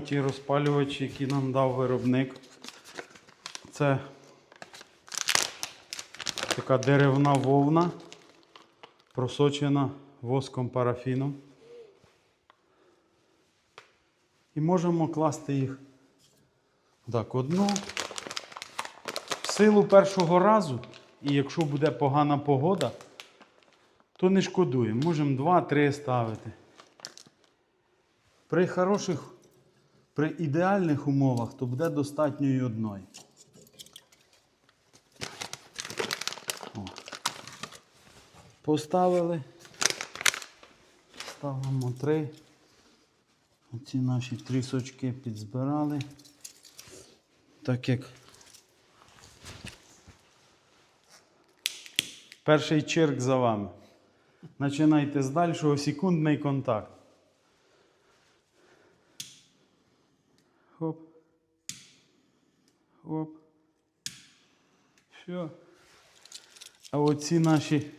Ті розпалювачі, які нам дав виробник. Це така деревна вовна, просочена воском парафіном. І можемо класти їх так, одну. В силу першого разу, і якщо буде погана погода, то не шкодуємо. Можемо два-три ставити. При хороших, при ідеальних умовах, то буде достатньо і одної. О. Поставили. Ставимо три. Оці наші трісочки підзбирали. Так як перший черк за вами. Починайте з дальшого секундний контакт. Хоп. Хоп. Все. А оці наші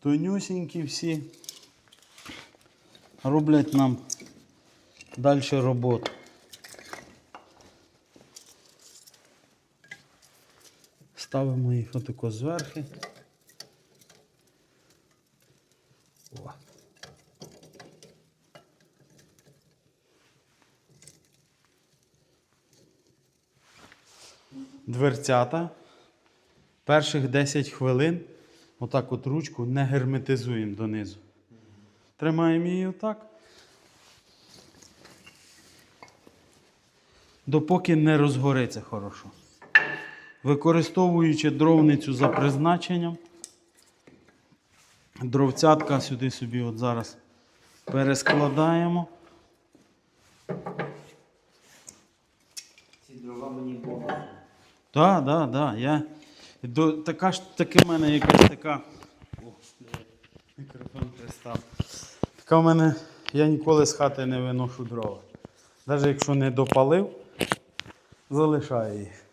тонюсінькі всі роблять нам далі роботу. Ставимо їх отако зверху. О. Дверцята. Перших 10 хвилин отак от ручку не герметизуємо донизу. Тримаємо її отак. Допоки не розгориться хорошо. Використовуючи дровницю за призначенням, дровцятка сюди собі от зараз перескладаємо. Так, так, так. Я... До... Така ж таки в мене якась така. О, мікрофон пристав. Така в мене. Я ніколи з хати не виношу дрова. Навіть якщо не допалив, залишаю їх.